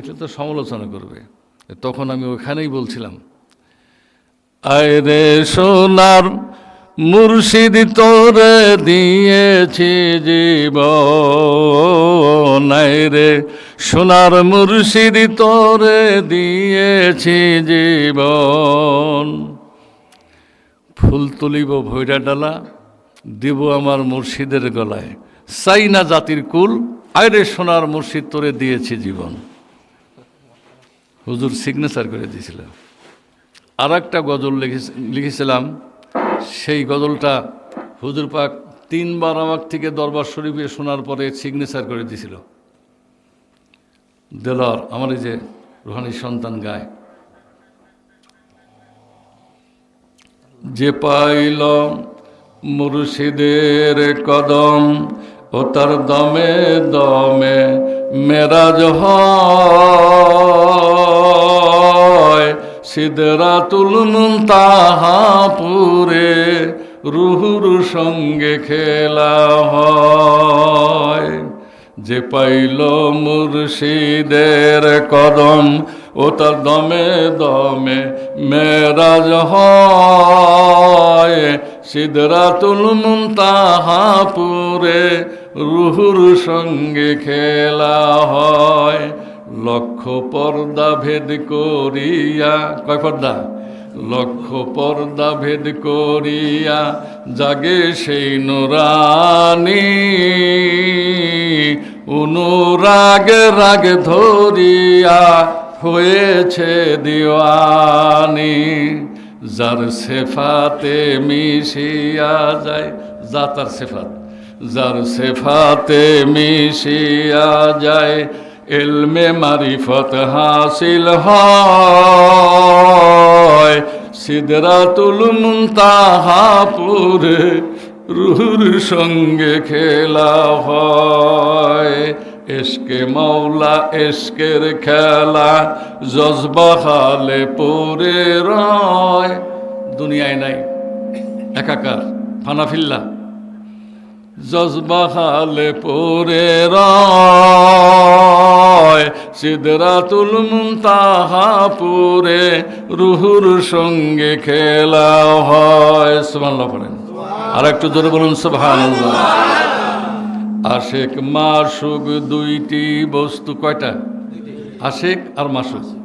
এটা তো সমালোচনা করবে। তখন আমি ওখানেই বলছিলাম, আয় রে সোনার মুর্শিদ তোরে দিয়েছি জীবন। আয় রে সোনার মুর্শিদ তোরে দিয়েছি জীবন। ফুল তুলিব ভৈরা ডালা, দিব আমার মুর্শিদের গলায়। সাইনা জাতির কুল আয়রে সোনার মুর্শিদ তোরে দিয়েছি জীবন। হুজুর সিগনেচার করে দিয়েছিল। আর একটা গজল লিখে- লিখেছিলাম, সেই গজলটা হুজুর পাক তিনবার আমার থেকে দরবার শরীফে শোনার পরে সিগনেচার করে দিয়েছিল। দেলর, আমার এই যে রোহানি সন্তান গায়। যে পাইল মুর্শিদের কদম ও তার দমে দমে মেরাজ হয়। সিদরাতুল মুনতাহাপুরে রুহুর সঙ্গে খেলা হয়। যে পাইল মুর্শিদের কদম, ও তার দমে দমে মেরাজ হয়। সিদরাতুল মুনতাহাপুরে রুহুর সঙ্গে খেলা হয়। লক্ষ পর্দা ভেদ করিয়া, কয় পর্দা? লক্ষ পর্দা ভেদ করিয়া জাগে সেই নুরানি। অনুরাগ রাগ ধরিয়া হয়েছে দিওয়ানি। যার সেফাতে মিশিয়া যায়, যা তার সেফাত। যার সেফাতে মিশিয়া যায় এলমে মারিফত হাসিল হয়। সিদরাতুল মুনতাহাপুরে রুহুর সঙ্গে খেলা হয়। এসকে মাওলা এসকের খেলা জজবা খালে পরে রয়। দুনিয়ায় নাই, একাকার, ফানাফিল্লা। জজবা পরে রয়, সিদরাতুল মুনতাহাপুরে রুহুর সঙ্গে খেলা হয়। সুবহানাল্লাহ পড়েন। আর একটু জোরে বলুন, সুবহানাল্লাহ। আশেক মাসুক দুইটি বস্তু, কয়টা? আশেক আর মাসুক।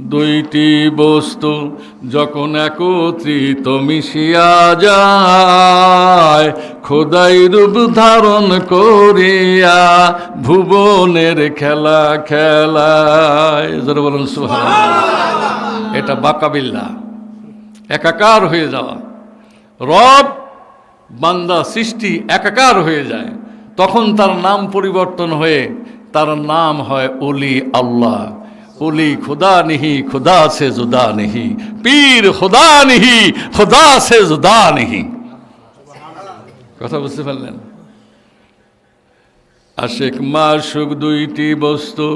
দুইটি বস্তু যখন একত্রিত মিশিয়া যায়, খোদাই রূপ ধারণ করিয়া ভুবনের খেলা খেলায়। জোরে বলুন এটা বাকাবিল্লা। একাকার হয়ে যাওয়া। রব, বান্দা, সৃষ্টি একাকার হয়ে যায়। তখন তার নাম পরিবর্তন হয়ে তার নাম হয় অলি আল্লাহ। অলি খুদা নিহি খুদা সে জুদা নিহি পীর খুদা নিহি খুদা সে জুদা নিহি কথা বুঝতে পারলেন আশেক মাসুক দুইটি বস্তু,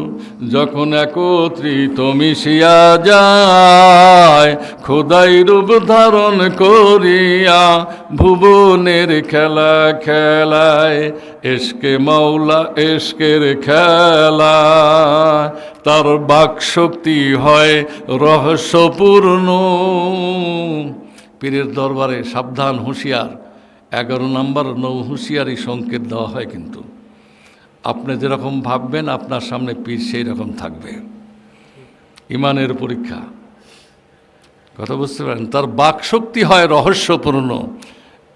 যখন একত্রিত মিশিয়া যায়, খোদাই রূপ ধারণ করিয়া ভুবনের খেলা খেলায় এসকে মাওলা এসকের খেলা। তার বাকশক্তি হয় রহস্যপূর্ণ। পীরের দরবারে সাবধান, হুঁশিয়ার। এগারো নম্বর নৌ হুঁশিয়ারি সংকেত দেওয়া হয় কিন্তু। আপনি যেরকম ভাববেন, আপনার সামনে পীর সেই রকম থাকবে। ইমানের পরীক্ষা। কথা বুঝতে পারেন? তার বাকশক্তি হয় রহস্যপূর্ণ।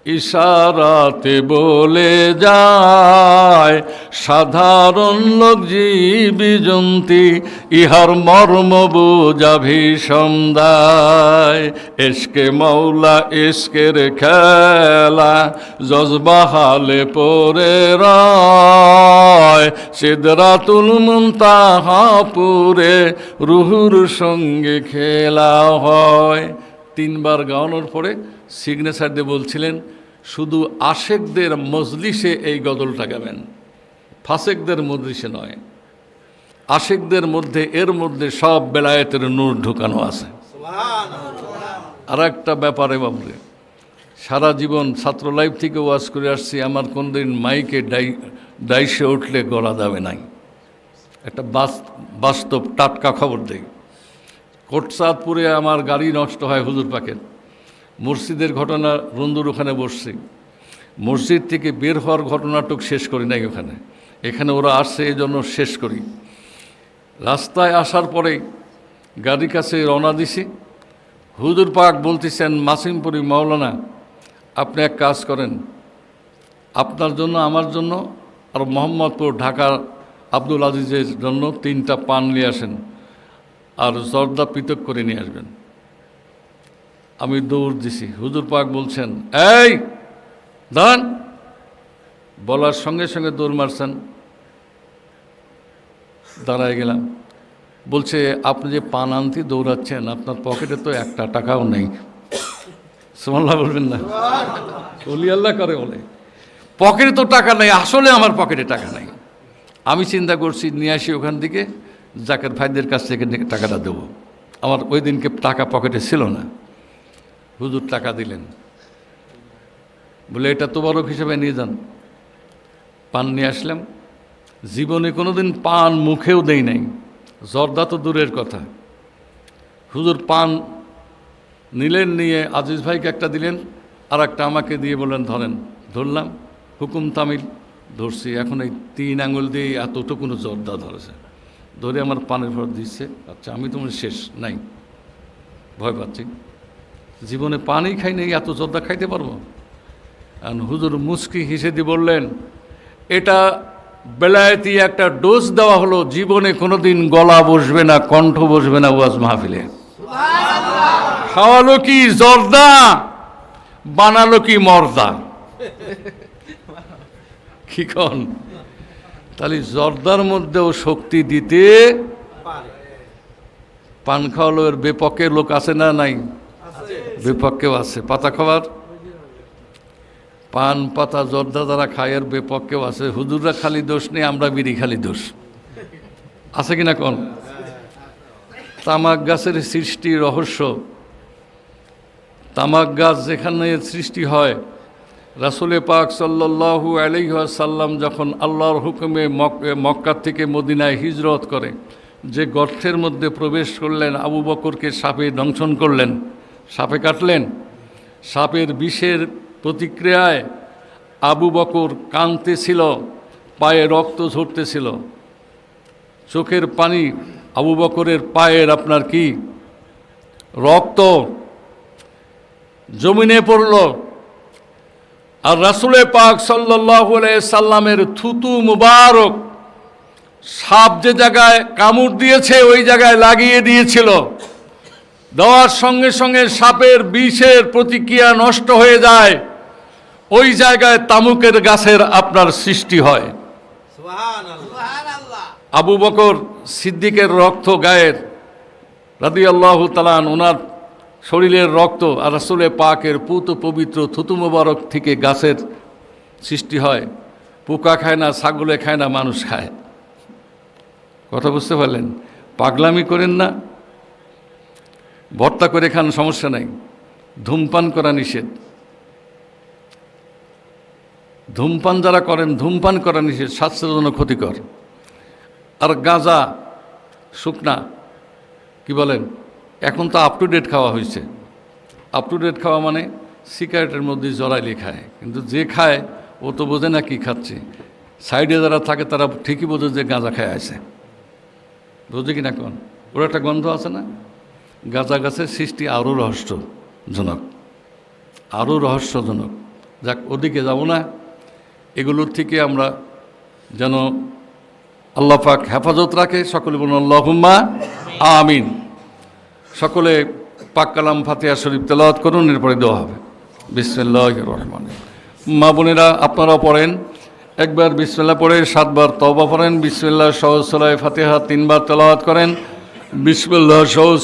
ইশারাতে বলে যায়, সাধারণ লোক জীবী জন্তি, ইহার মর্ম বোঝা ভীষণ দায়। এসকে মাওলা, এসকের খেলা জজবাহালে পরে রায় সিদরাতুল মুনতাহাপুরে রুহুর সঙ্গে খেলা হয়। তিনবার গাওয়ানোর পরে সিগনেচার দিয়ে বলছিলেন শুধু আশেকদের মজলিসে এই গজলটা গাবেন ফাসেকদের মজলিসে নয় আশেকদের মধ্যে এর মধ্যে সব বেলায়েতের নূর ঢুকানো আছে। আর একটা ব্যাপারে বাবরে সারা জীবন ছাত্র লাইফ থেকে ওয়াজ করে আসছি আমার কোনদিন মাইকে ডাই ডাইসে উঠলে গলা যাবে নাই। একটা বাস- বাস্তব টাটকা খবর দেই। কোটসাদপুরে আমার গাড়ি নষ্ট হয় হুজুর পাকের। মসজিদের ঘটনা রন্দুর ওখানে বসছি। মসজিদ থেকে বের হওয়ার ঘটনাটুক শেষ করি নাই ওখানে। এখানে ওরা আসছে এই জন্য শেষ করি। রাস্তায় আসার পরে গাড়ির কাছে রওনা দিছি। হুজুর পাক বলতেছেন, মাসিমপুরি মাওলানা, আপনি এক কাজ করেন। আপনার জন্য, আমার জন্য আর মোহাম্মদপুর, ঢাকার আব্দুল আজিজের জন্য তিনটা পান নিয়ে আসেন আর জর্দা পৃথক করে নিয়ে আসবেন। আমি দৌড় দিছি। হুজুর পাক বলছেন, এই দান বলার সঙ্গে সঙ্গে দৌড় মারছেন। দাঁড়ায় গেলাম। বলছে, আপনি যে পান আনতে দৌড়াচ্ছেন, আপনার পকেটে তো একটা টাকাও নেই। সুমাল্লাহ বলবেন না। অলি আল্লাহ করে বলে। পকেটে তো টাকা নাই, আসলে আমার পকেটে টাকা নেই। আমি চিন্তা করছি, নিয়ে আসি ওখান থেকে, জাকের ভাইদের কাছ থেকে টাকাটা দেবো। আমার ওই দিনকে টাকা পকেটে ছিল না। হুজুর টাকা দিলেন। বলে, এটা তোবারক হিসেবে নিয়ে যান। পান নিয়ে আসলাম। জীবনে কোনো দিন পান মুখেও দেই নাই। জর্দা তো দূরের কথা। হুজুর পান নিলেন, নিয়ে আজিজ ভাইকে একটা দিলেন আর একটা আমাকে দিয়ে বললেন, ধরেন, ধরলাম। হুকুম তামিল ধরছি। এখন এই তিন আঙুল দিয়ে এতটুকুনো জর্দা ধরেছে। ধরে আমার পানের ভর দিচ্ছে। আচ্ছা আমি তোমার শেষ, নাই। ভয় পাচ্ছি। জীবনে পানি খাই নাই, এত জর্দা খাইতে পারব? আর হুজুর মুস্কি দিয়ে বললেন, এটা বেলায়েতি একটা ডোজ দেওয়া হলো, জীবনে কোনোদিন গলা বসবে না, কণ্ঠ বসবে না ওয়াজ মাহফিলে। খাওয়ালো কি জর্দা, বানালো কি মর্দা? কি কন? তাহলে জর্দার মধ্যেও শক্তি দিতে পান খাওয়ালো এর বেপক্ষে লোক আছে না নাই? বিপক্ষেও আছে। পাতা খাবার? পান পাতা জর্দা দ্বারা খায় এর বিপক্ষেও আছে। হুজুররা খালি দোষ নেই আমরা বিড়ি খালি দোষ। আছে কিনা কোন? তামাক গাছের সৃষ্টি রহস্য। তামাক গাছ যেখানে সৃষ্টি হয় রাসুলে পাক সাল্লাহু আলাইসাল্লাম যখন আল্লাহর হুকুমে মক- মক্কা থেকে মদিনায় হিজরত করে, যে গর্তের মধ্যে প্রবেশ করলেন, আবু বকরকে সাপে দংশন করলেন, সাপে কাটলেন, সাপের বিষের প্রতিক্রিয়ায় আবু বকর কাঁদতেছিল, পায়ে রক্ত ঝরতেছিল। চোখের পানি, আবু বকরের পায়ের আপনার কি? রক্ত জমিনে পড়ল আর রাসুলে পাক সাল্লাহু সাল্লামের থুতু মুবারক সাপ যে জায়গায় কামড় দিয়েছে ওই জায়গায় লাগিয়ে দিয়েছিল। দেওয়ার সঙ্গে সঙ্গে সাপের বিষের প্রতিক্রিয়া নষ্ট হয়ে যায়। ওই জায়গায় তামুকের গাছের আপনার সৃষ্টি হয়। আবু বকর সিদ্দিকের রক্ত গায়ের রাদি আল্লাহ তালান ওনার শরীরের রক্ত আর আসলে পাকের পুত পবিত্র থুতু মোবারক থেকে গাছের সৃষ্টি হয়। পোকা খায় না, ছাগলে খায় না, মানুষ খায়। কথা বুঝতে পারলেন? পাগলামি করেন না। ভর্তা করে খান, সমস্যা নাই। ধূমপান করা নিষেধ। ধূমপান যারা করেন, ধূমপান করা নিষেধ স্বাস্থ্যের জন্য ক্ষতিকর। আর গাঁজা, শুকনা, কি বলেন? এখন তো আপ টু ডেট খাওয়া হয়েছে আপ টু ডেট খাওয়া মানে সিগারেটের মধ্যে জড়াইলে খায় কিন্তু যে খায়, ও তো বোঝে না কি খাচ্ছে। সাইডে যারা থাকে, তারা ঠিকই বোঝে যে গাঁজা খায় আছে। বোঝে কি না কোন? ওর একটা গন্ধ আছে না? গাঁজা গাছের সৃষ্টি আরও রহস্যজনক। আরও রহস্যজনক। যাক, ওদিকে যাব না। এগুলোর থেকে আমরা যেন আল্লাহ পাক হেফাজত রাখে। সকলে বলুন, আল্লাহুম্মা আমিন। সকলে পাক কালাম ফাতিহা শরীফ তেলাওয়াত করুন, এরপরে দেওয়া হবে। বিসমিল্লাহ রহমান মা বোনেরা, আপনারাও পড়েন। একবার বিসমিল্লা পড়ে, সাতবার তবা পড়েন। বিসমিল্লা সহজ সলায় ফাতিহা তিনবার তেলাওয়াত করেন। বিসমিল্লা সহজ